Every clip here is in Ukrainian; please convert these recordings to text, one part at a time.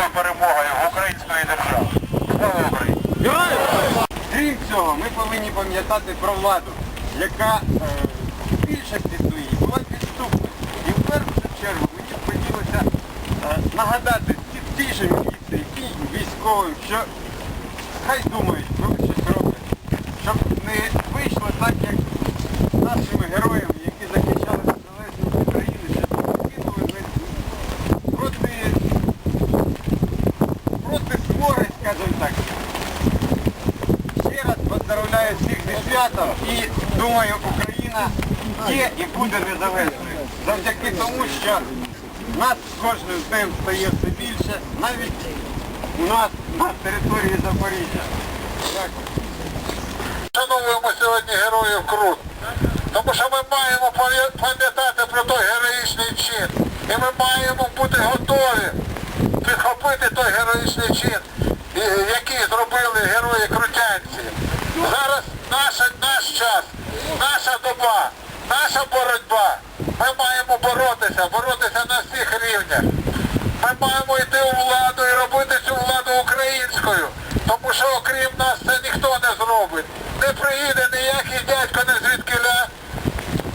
абсолютною перемогою української держави. Слава Україні! Крім цього, ми повинні пам'ятати про владу, яка е, більше підсує, була підступною. І в першу чергу мені хотілося е, нагадати ті- же міліції, військовим, що хай думають, коли щось роблять, щоб не вийшло так, як нашими героями, святом і думаю, Україна є і буде незалежною. Завдяки тому, що нас кожним днем стає все більше, навіть у нас на території Запоріжжя. Дякую. Шануємо сьогодні героїв Крут, тому що ми маємо пам'ятати про той героїчний чин. І ми маємо бути готові підхопити той героїчний чин, який зробили герої крутянці. Наша наша боротьба. Ми маємо боротися, боротися на всіх рівнях. Ми маємо йти у владу і робити цю владу українською. Тому що окрім нас це ніхто не зробить. Не приїде ніякий дядько не звідкиля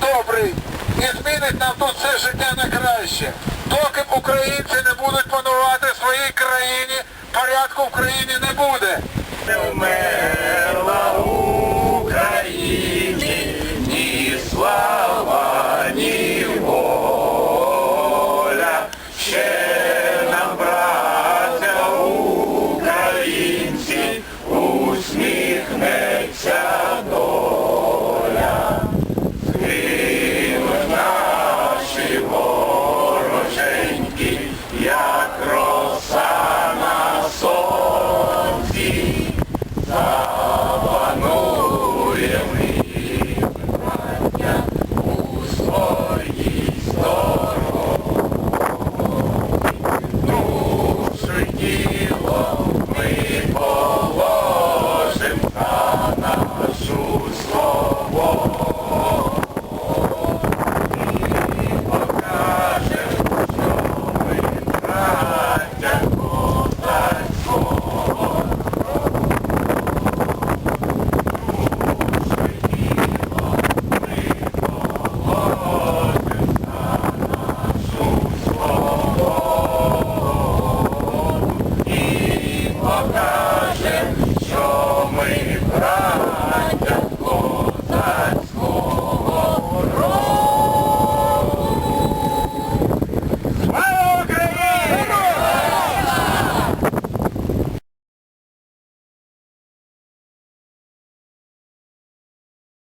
добрий і змінить нам тут все життя на краще. Доки українці не будуть панувати в своїй країні, порядку в країні не буде. Не вмер